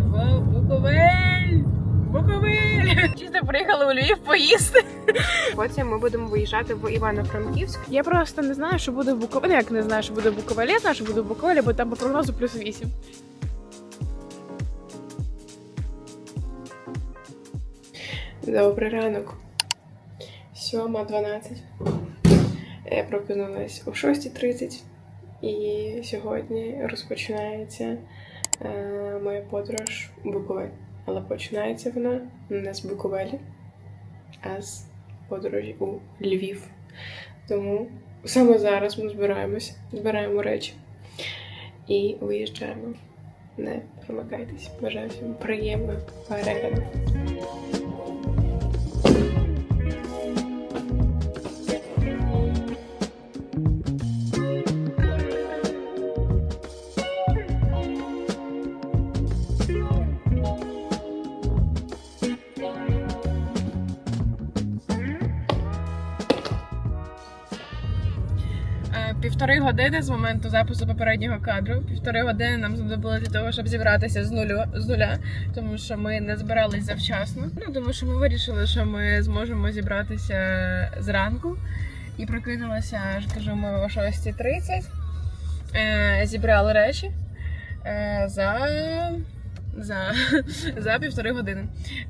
в Буковель. Буковель! Чисто приїхали у Львів поїсти. Потім ми будемо виїжджати в Івано-Франківськ. Я просто не знаю, що буде в Буковелі. Як не знаю, що буде в Буковелі, я знаю, що буде в Буковелі, бо там по прогнозу плюс 8. Добрий ранок. 7.12. Я прокинулась о 6.30 і сьогодні розпочинається моя подорож у Буковель. Але починається вона не з Буковелі, а з подорожі у Львів. Тому саме зараз ми збираємося, збираємо речі і виїжджаємо. Не промикайтесь. Бажаю всім приємного перегляду. Години з моменту запису попереднього кадру. Півтори години нам знадобилося для того, щоб зібратися з нулю з нуля, тому що ми не збирались завчасно. Ну тому що ми вирішили, що ми зможемо зібратися зранку. І прокинулася, я ж кажу, ми о 6.30. Е, зібрали речі е, за, за, за півтори години.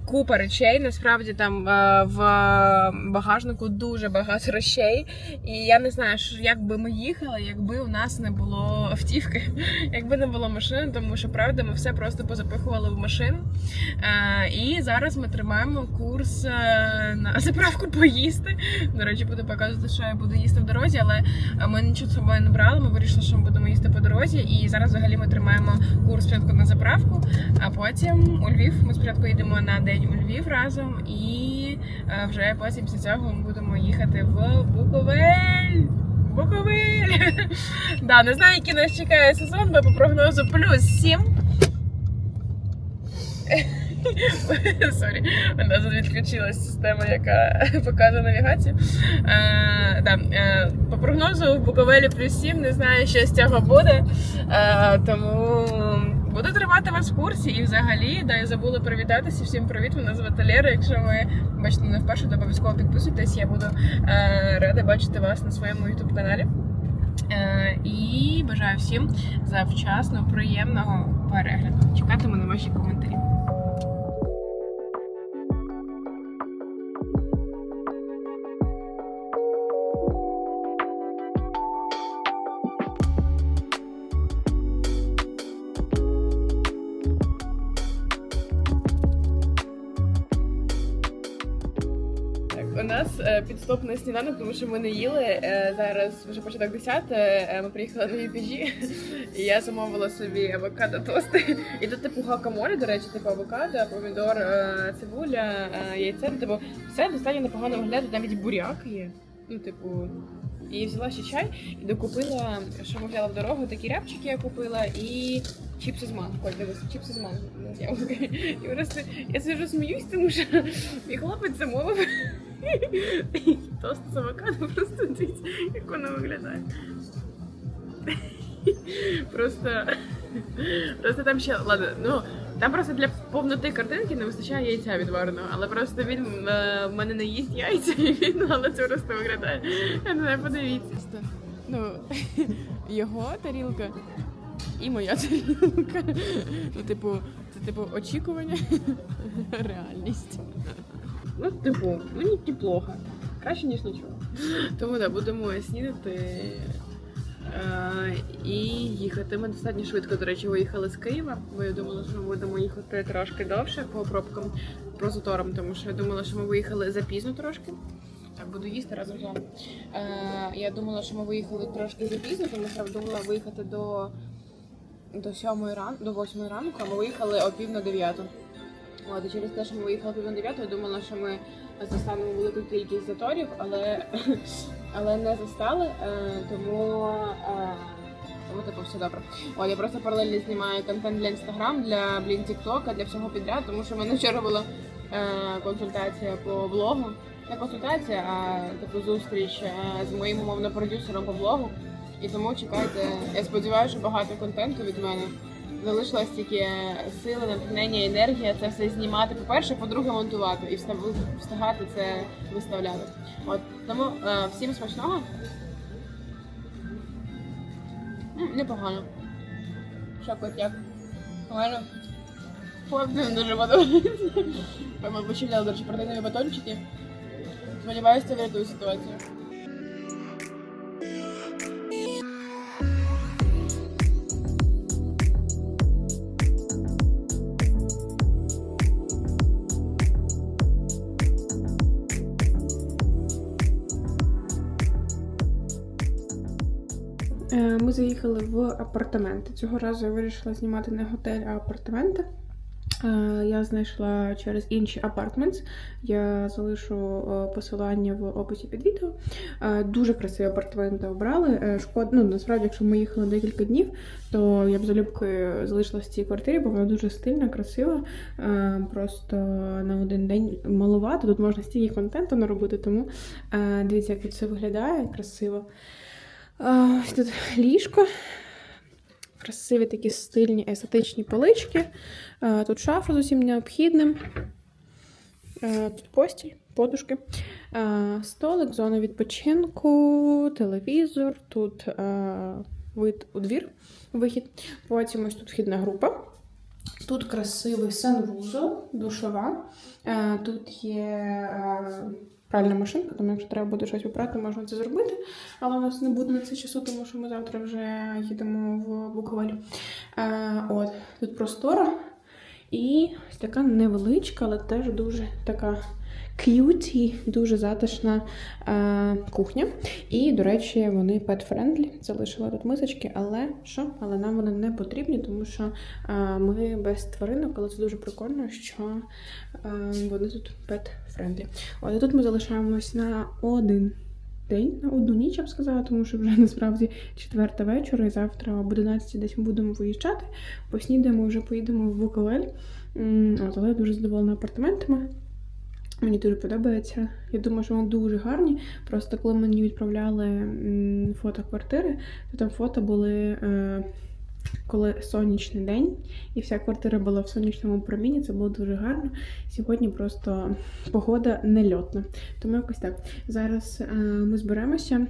Купа речей. Насправді там е, в багажнику дуже багато речей. І я не знаю, як би ми їхали, якби у нас не було автівки, якби не було машини, тому що правда ми все просто позапихували в машину. Е, і зараз ми тримаємо курс е, на заправку поїсти. До речі, буду показувати, що я буду їсти в дорозі, але ми нічого собою не брали. Ми вирішили, що ми будемо їсти по дорозі. І зараз взагалі ми тримаємо курс спочатку на заправку, а потім у Львів. Ми спочатку їдемо на день у Львів разом, і е, вже потім після цього ми будемо їхати в Буковель. Буковель! да, не знаю, який нас чекає сезон, бо по прогнозу плюс 7. Сорі, у нас відключилась система, яка показує навігацію. Е, да, е, по прогнозу в Буковелі плюс 7, не знаю, що з цього буде. Е, тому буду тримати вас в курсі. І взагалі, да, я забула привітатися. Всім привіт, мене звати Лера. Якщо ви бачите мене вперше, то обов'язково підписуйтесь. Я буду е, рада бачити вас на своєму ютуб каналі. Е, і бажаю всім завчасно приємного перегляду. Чекатиму на ваші коментарі. На сніданок, тому що ми не їли. Е, зараз вже початок 10, е, ми приїхали на UPG, і я замовила собі авокадо тости. І тут типу гакамолі, до речі, типу авокадо, помідор, е, цибуля, яйце. Ну, Типу, все достатньо непогано виглядає, навіть буряк є. Ну, типу, і взяла ще чай і докупила, що ми взяла в дорогу, такі рябчики я купила і чіпси з манго. Ось дивись, чіпси з манго. І просто я сижу сміюсь, тому що мій хлопець замовив тост з авокадо, просто дивіться, як воно виглядає. Просто, просто там ще, ладно, ну, там просто для повноти картинки не вистачає яйця відвареного, але просто він е, в мене не їсть яйця, і він, але це просто виглядає. Не знаю, подивіться. Ну, його тарілка і моя тарілка. Ну, типу, це типу очікування, реальність. Ну, типу, мені неплохо. Краще, ніж нічого. Тому да, будемо снідати е, і їхати. Ми достатньо швидко, до речі, виїхали з Києва, бо я думала, що ми будемо їхати трошки довше по пробкам по заторам, тому що я думала, що ми виїхали запізно трошки. Так, буду їсти разом з вами. Е, я думала, що ми виїхали трошки запізно, тому що я думала виїхати до, до 7 ранку, до 8 ранку, а ми виїхали о пів на 9. От, і через те, що ми виїхали пів на 9, я думала, що ми застанемо велику кількість заторів, але, але не застали, е, тому, е, тому типу все добре. От, я просто паралельно знімаю контент для інстаграм, для блін Тіктока, для всього підряд, тому що в мене вчора була е, консультація по блогу. Не консультація, а типу зустріч е, з моїм умовно продюсером по блогу. І тому чекайте. Я сподіваюся, що багато контенту від мене. Залишилось тільки сили, натхнення, енергія це все знімати. По-перше, по-друге, монтувати і встигати це виставляти. От тому е, всім смачного. М, Непогано. Що котяк? Погано? Хлопцям дуже подобається. Ми починали, до речі, протеїнові батончики. Сподіваюся, це врятує ситуацію. Ми заїхали в апартаменти. Цього разу я вирішила знімати не готель, а апартаменти. Е, Я знайшла через інші апартментс. Я залишу е, посилання в описі під відео. Е, Дуже красиві апартаменти обрали. Шкода, ну насправді, якщо ми їхали декілька днів, то я б залюбки залишилася в цій квартирі, бо вона дуже стильна, красива. Просто на один день малувато. Тут можна стільки контенту наробити, тому дивіться, як все виглядає красиво. Ось тут ліжко. Красиві такі стильні естетичні полички. Тут шафа з усім необхідним. Тут постіль, подушки. Столик, зона відпочинку, телевізор. Тут вид у двір, вихід. Потім ось тут вхідна група. Тут красивий санвузол, душова. Тут є пральна машинка, тому якщо треба буде щось попрати, можна це зробити. Але у нас не буде на це часу, тому що ми завтра вже їдемо в Буковель. Е, от, тут простора і ось така невеличка, але теж дуже така к'юті, дуже затишна е, кухня. І, до речі, вони pet-friendly. Залишила тут мисочки, але що? Але нам вони не потрібні, тому що е, ми без тваринок, але це дуже прикольно, що е, вони тут pet-friendly. От тут ми залишаємось на один день, на одну ніч, я б сказала, тому що вже насправді четверта вечора, і завтра об 11 десь ми будемо виїжджати. Поснідаємо, вже поїдемо в Буковель. Але дуже задоволена апартаментами. Мені дуже подобається. Я думаю, що вони дуже гарні. Просто коли мені відправляли фото квартири, то там фото були. Е, коли сонячний день, і вся квартира була в сонячному проміні, це було дуже гарно. Сьогодні просто погода нельотна. Тому якось так. Зараз е, ми зберемося.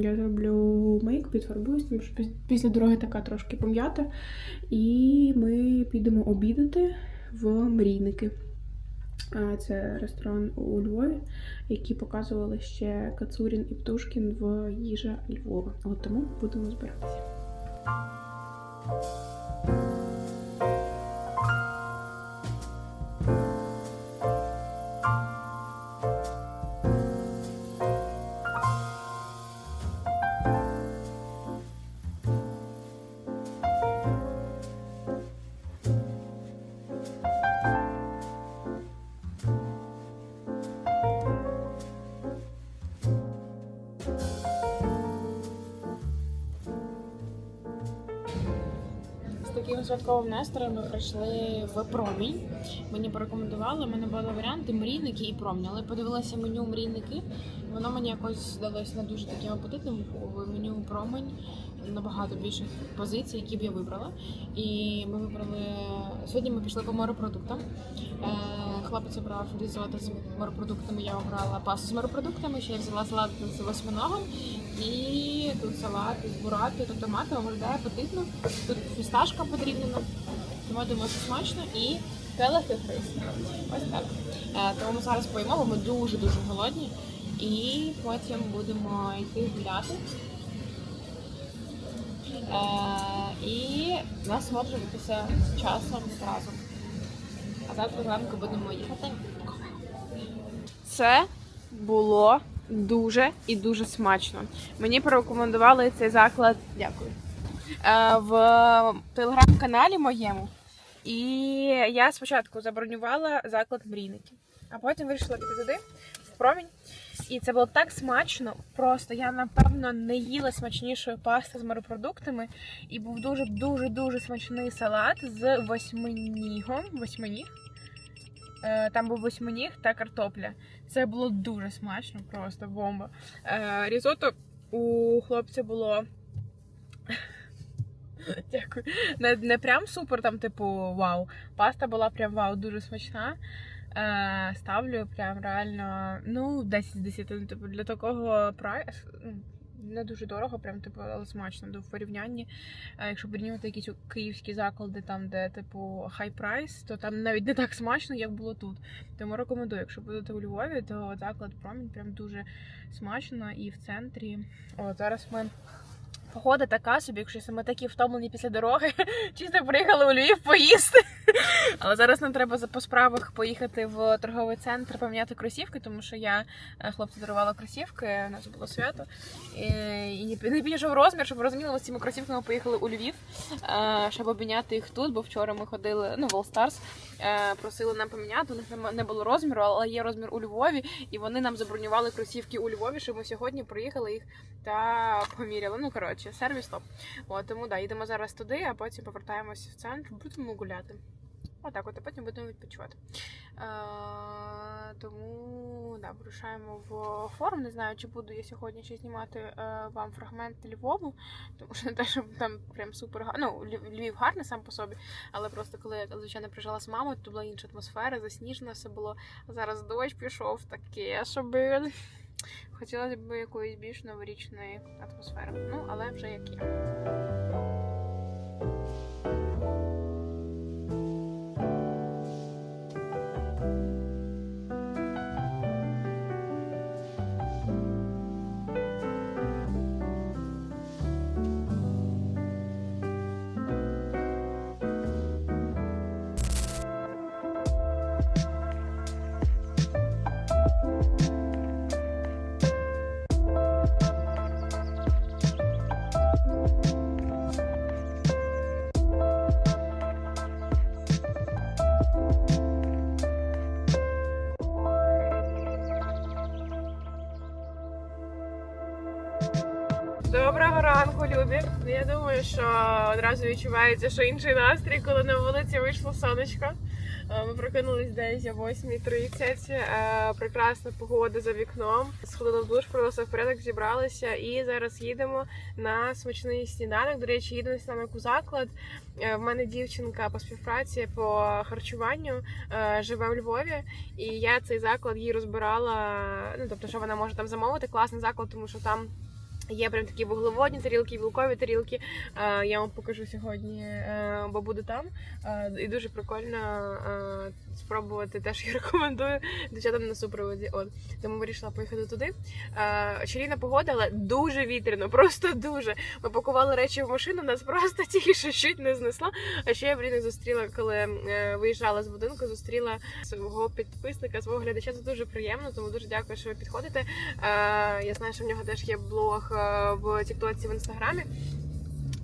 Я зроблю мейк, підфарбуюсь, тому що піс- після дороги така трошки пом'ята. І ми підемо обідати в мрійники. Це ресторан у Львові, який показували ще Кацурін і Птушкін в їжа Львова. От тому будемо збиратися. Таким святковим настроєм ми прийшли в промінь. Мені порекомендували, в мене були варіанти мрійники і промінь. Але подивилася меню мрійники. Воно мені якось здалось не дуже таким апетитним. В меню промінь набагато більше позицій, які б я вибрала. І ми вибрали сьогодні. Ми пішли по морепродуктам. Е, Хлопець обрав різото з морепродуктами. Я обрала пасту з морепродуктами. Ще я взяла салат з восьминогом. І тут салат з бурати та томати виглядає апетитно. Тут фісташка подрібнена, тому я думаю, що смачно і келихи христи. Ось так. Е, тому ми зараз поїмо, бо ми дуже-дуже голодні. І потім будемо йти гуляти. Е, і насолоджуватися часом разом. А завтра зранку будемо їхати. Це було дуже і дуже смачно. Мені порекомендували цей заклад. Дякую. Е, В телеграм-каналі моєму. І я спочатку забронювала заклад мрійники, а потім вирішила піти туди, в промінь. І це було так смачно. Просто я напевно не їла смачнішої пасти з морепродуктами. І був дуже дуже дуже смачний салат з восьминігом. Восьминіг. Е, Там був восьминіг та картопля. Це було дуже смачно, просто бомба. Е, Різото у хлопця було Дякую. Не, не прям супер, там, типу, вау. Паста була прям вау, дуже смачна. Е, ставлю прям реально, ну, 10 з 10. Ну, типу, для такого прайс. Не дуже дорого, прям типу, але смачно до порівнянні. А якщо порівнювати якісь київські заклади, там, де типу хай прайс, то там навіть не так смачно, як було тут. Тому рекомендую, якщо будете у Львові, то заклад промінь прям дуже смачно і в центрі. О, зараз ми. Погода така собі, якщо ми такі втомлені після дороги, чисто приїхали у Львів поїсти. Але зараз нам треба по справах поїхати в торговий центр поміняти кросівки, тому що я е, хлопцю дарувала кросівки, у нас було свято. І, не підійшов розмір, щоб розуміли, з цими кросівками поїхали у Львів, е, щоб обміняти їх тут, бо вчора ми ходили, ну, в All Stars, е, просили нам поміняти, у них не було розміру, але є розмір у Львові, і вони нам забронювали кросівки у Львові, щоб ми сьогодні приїхали їх та поміряли. Ну, коротше, сервіс топ. От, тому да, їдемо зараз туди, а потім повертаємося в центр, будемо гуляти. Отак, от, а потім будемо відпочивати. Е, тому да, вирушаємо в форум. Не знаю, чи буду я сьогодні ще знімати е, вам фрагмент Львову, тому що не те, щоб там прям супер гарно. Ну, Львів- гарний сам по собі, але просто коли я звичайно приїжджала з мамою, то була інша атмосфера, засніжено все було. Зараз дощ пішов, таке, щоб хотілося б якоїсь більш новорічної атмосфери. Ну, але вже як є. Я думаю, що одразу відчувається, що інший настрій, коли на вулиці вийшло сонечко. Е, Ми прокинулись десь о 8.30. Е, Прекрасна погода за вікном. Сходили в душ, привелися в порядок, зібралися і зараз їдемо на смачний сніданок. До речі, їдемо на сніданок у заклад. Е, В мене дівчинка по співпраці по харчуванню живе у Львові, і я цей заклад їй розбирала. Ну тобто, що вона може там замовити. Класний заклад, тому що там. Є прям такі вуглеводні тарілки, білкові тарілки. Е, Я вам покажу сьогодні, е, бо буду там. Е, І дуже прикольно спробувати. Теж я рекомендую дівчатам на супроводі. От тому вирішила поїхати туди. Чарівна погода, але дуже вітряно, просто дуже. Ми пакували речі в машину, нас просто тільки що чуть не знесло. А ще я блін зустріла, коли виїжджала з будинку, зустріла свого підписника, свого глядача. Це дуже приємно, тому дуже дякую, що ви підходите. Я знаю, що в нього теж є блог в Тіктоці в інстаграмі.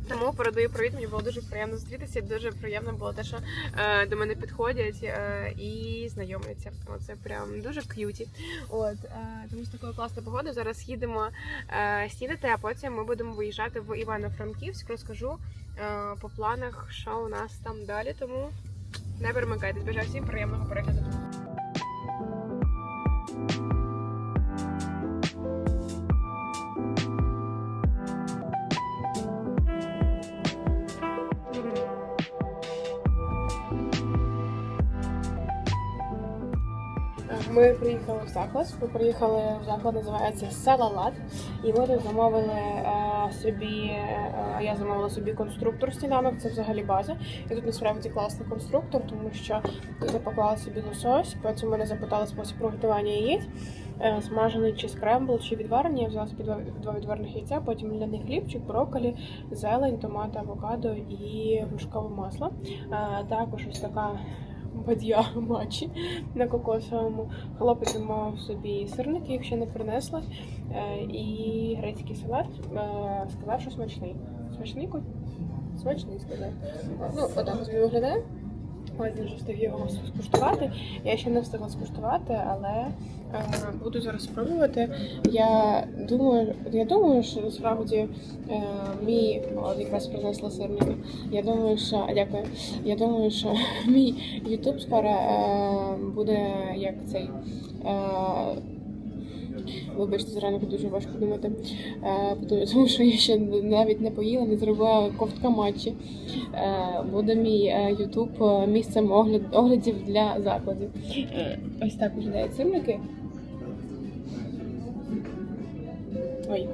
Тому передаю привіт, мені було дуже приємно зустрітися. Дуже приємно було те, що е, до мене підходять е, і знайомляться. Оце прям дуже к'юті. От е, тому з такою класна погода. Зараз їдемо е, снідати, а потім ми будемо виїжджати в Івано-Франківськ. Розкажу е, по планах, що у нас там далі. Тому не перемикайтесь. Бажаю всім приємного перегляду. Ми приїхали в заклад. Ми приїхали в заклад, називається Села Лад. І ми тут замовили е, собі. Е, я замовила собі конструктор сніданок. Це взагалі база. І тут насправді класний конструктор, тому що я собі лосось. Потім мене запитали спосіб приготування яєць. Е, смажений чи скрембл, чи відварений. Я взяла собі два, два відварених яйця, потім ляний хлібчик, брокколі, зелень, томати, авокадо і вершкове масло. Також ось така бадья матчі на кокосовому. Хлопець замовив собі сирники, ще не принесли. Е, І грецький салат. Е, Сказав, що смачний. Смачний кот? Смачний сказав. Ну, отак ось виглядає. Він вже встиг його скуштувати. Я ще не встигла скуштувати, але е, буду зараз спробувати. Я думаю, я думаю, що насправді е, мій от якраз принесла сирника. Я думаю, що дякую. Я думаю, що мій Ютуб скоро е, буде як цей. Е, Вибачте, зранку дуже важко думати, Е, тому що я ще навіть не поїла, не зробила ковтка матчі. Е, Буде мій Ютуб місцем огляд, оглядів для закладів. Е, Ось так виглядають сирники. Ой.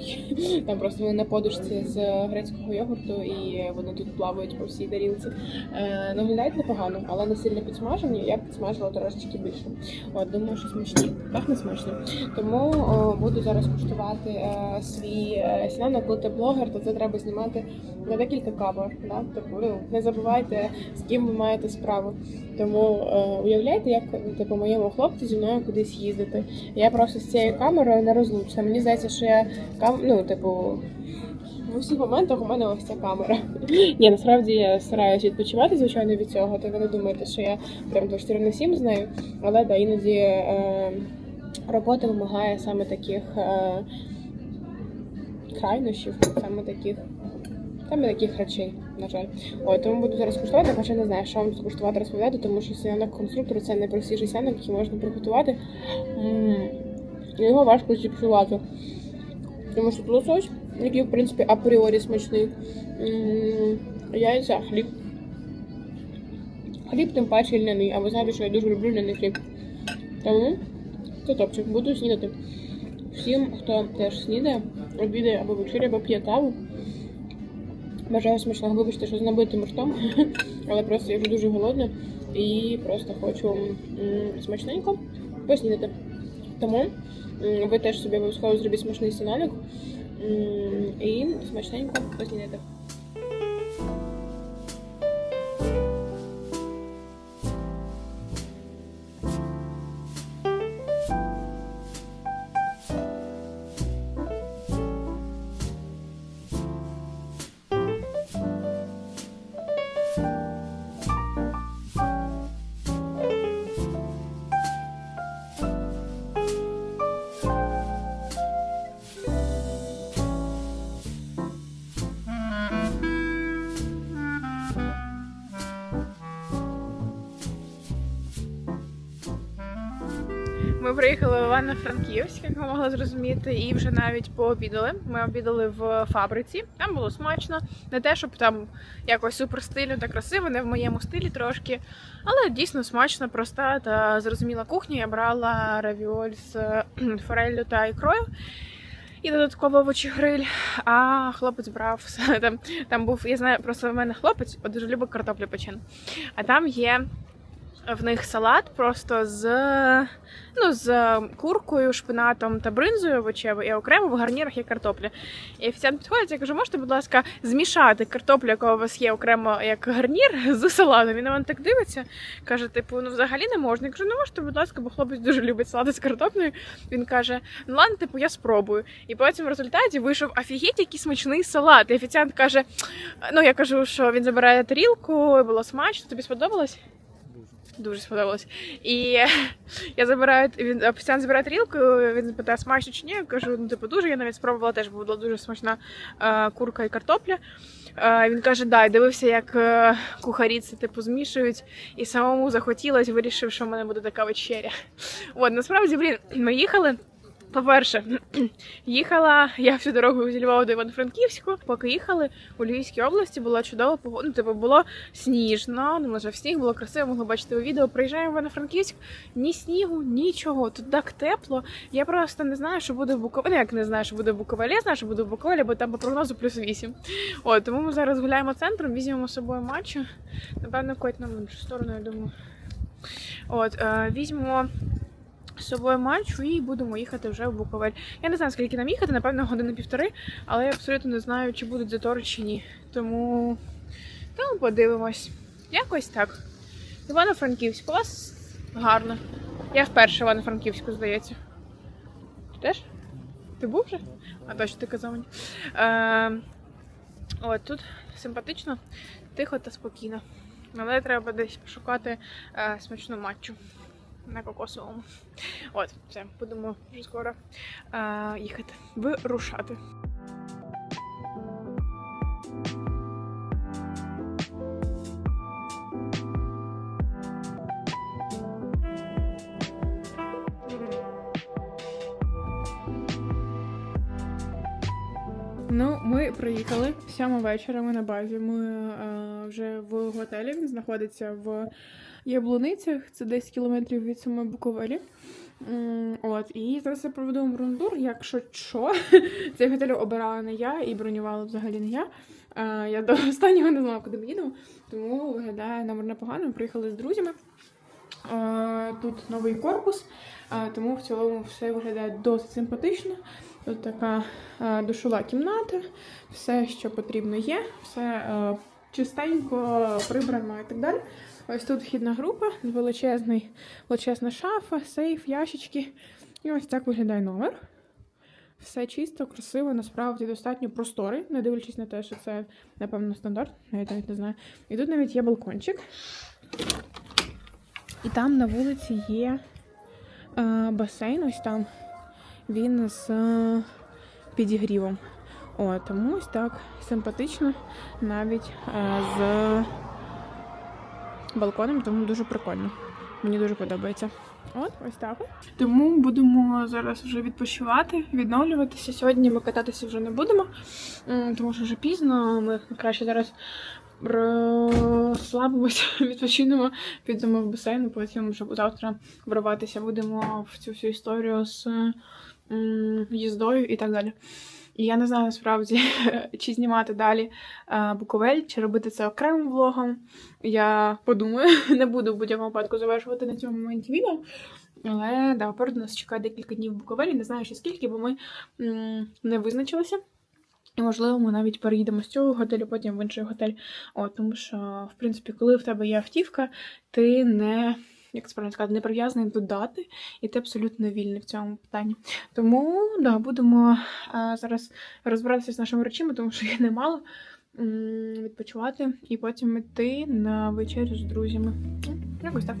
Там просто вони на подушці з грецького йогурту і вони тут плавають по всій тарілці. Е, ну, виглядають непогано, але не сильно підсмажені. Я підсмажила трошечки більше. От, думаю, що смачні. Пахне смачно. Тому о, буду зараз куштувати е, свій е, сніданок, коли ти блогер, то це треба знімати на декілька камер. Да? Тобто, ну, не забувайте, з ким ви маєте справу. Тому е, уявляйте, як типу, моєму хлопцю зі мною кудись їздити. Я просто з цією камерою не розлучна. Мені здається, що я кам... ну, типу, в усіх моментах у мене ось ця камера. Ні, насправді я стараюся відпочивати, звичайно, від цього. То ви не думаєте, що я прям 24 на 7 з нею. Але да, іноді е, робота вимагає саме таких е, крайнощів, саме таких. Саме таких речей, на жаль. Ой, тому буду зараз куштувати, хоча не знаю, що вам скуштувати розповідати, тому що сніданок конструктор це найпростіший сніданок, який можна приготувати. М, Його важко зіпсувати. Тому що тут лосось, який, в принципі, апріорі смачний. Яйця, хліб. Хліб тим паче льняний, а ви знаєте, що я дуже люблю льняний хліб. Тому це топчик, буду снідати. Всім, хто теж снідає, обідає або вечеря, або п'є каву. Бажаю смачного, вибачте, що з набитим ртом, але просто я вже дуже голодна і просто хочу смачненько поснідати. Тому ви теж собі обов'язково зробіть смачний сніданок і смачненько поснідати. Ми приїхали в Івано-Франківськ, як ви могли зрозуміти, і вже навіть пообідали. Ми обідали в фабриці. Там було смачно. Не те, щоб там якось супер стильно та красиво, не в моєму стилі трошки. Але дійсно смачно, проста та зрозуміла кухня. Я брала равіоль з фореллю та ікрою. І додатково овочі-гриль, а хлопець брав там, там був, я знаю, просто в мене хлопець дуже любить картоплю печену. А там є в них салат просто з, ну, з куркою, шпинатом та бринзою овочевою, і окремо в гарнірах є картопля. І офіціант підходить, я кажу, можете, будь ласка, змішати картоплю, яка у вас є окремо як гарнір, з салатом. Він на мене так дивиться, каже, типу, ну взагалі не можна. Я кажу, ну можете, будь ласка, бо хлопець дуже любить салати з картоплею. Він каже, ну ладно, типу, я спробую. І потім в результаті вийшов офігеть, який смачний салат. І офіціант каже: ну я кажу, що він забирає тарілку, було смачно, тобі сподобалось? Дуже сподобалось. І я забираю він офіціант забирає тарілку, він питає, смачно чи ні. Я кажу, ну типу дуже. Я навіть спробувала теж, бо була дуже смачна е, курка і картопля. Е, він каже, да, і дивився, як е, кухарі це типу змішують, і самому захотілось, вирішив, що в мене буде така вечеря. От насправді, блін, ми їхали. По-перше, їхала я всю дорогу зі Львова до Івано-Франківську. Поки їхали у Львівській області, була чудова погода. Ну, типу, було сніжно, ну може в сніг було красиво, могли бачити у відео. Приїжджаємо в Івано-Франківськ, ні снігу, нічого. Тут так тепло. Я просто не знаю, що буде в Буковелі. Ну, як не знаю, що буде в Буковелі, я знаю, що буде в Буковелі, бо там по прогнозу плюс 8. От, тому ми зараз гуляємо центром, візьмемо з собою матчу. Напевно, коть нам іншу сторону, я думаю. От, е, візьмемо з собою матчу і будемо їхати вже в Буковель. Я не знаю, скільки нам їхати, напевно, години півтори, але я абсолютно не знаю, чи будуть затори чи ні. Тому тому подивимось. Якось так. Івано-Франківськ, у вас гарно. Я вперше в Івано-Франківську, здається. Ти теж? Ти був вже? А точно ти казав мені. Е, от тут симпатично, тихо та спокійно. Але треба десь пошукати е, смачну матчу на кокосовому. От, все, будемо вже скоро е, їхати. Вирушати. Ну, ми приїхали сьома вечора. Ми на базі. Ми е, вже в готелі. Він знаходиться в Яблуницях. Це 10 кілометрів від самої Буковелі. От, і зараз я проведу вам рундур. Якщо що, цей готель обирала не я і бронювала взагалі не я. Я до останнього не знала, куди ми їдемо, тому виглядає номер непогано. Ми приїхали з друзями. Тут новий корпус, тому в цілому все виглядає досить симпатично. Тут така душова кімната, все, що потрібно є, все чистенько, прибрано і так далі. Ось тут вхідна група, величезний, величезна шафа, сейф, ящички. І ось так виглядає номер. Все чисто, красиво, насправді достатньо просторий, не дивлячись на те, що це, напевно, стандарт, навіть навіть не знаю. І тут навіть є балкончик. І там на вулиці є е, басейн, ось там. Він з е, підігрівом. О, тому ось так симпатично, навіть е, з балконом, тому дуже прикольно. Мені дуже подобається. От, ось так. Тому будемо зараз вже відпочивати, відновлюватися. Сьогодні ми кататися вже не будемо, тому що вже пізно. Ми краще зараз розслабимося, відпочинемо, підемо в басейн, потім вже завтра вриватися будемо в цю всю історію з їздою і так далі. І я не знаю насправді, чи знімати далі е, Буковель, чи робити це окремим влогом. Я подумаю, не буду в будь-якому випадку завершувати на цьому моменті відео. Але да, попереду нас чекає декілька днів в Буковелі, не знаю ще скільки, бо ми не визначилися. І, можливо, ми навіть переїдемо з цього готелю, потім в інший готель. О, тому що, в принципі, коли в тебе є автівка, ти не, як це правильно сказати, не прив'язаний до дати, і ти абсолютно вільний в цьому питанні. Тому да, будемо а, зараз розбиратися з нашими речами, тому що їх немало. Відпочивати і потім йти на вечерю з друзями. Ну, так.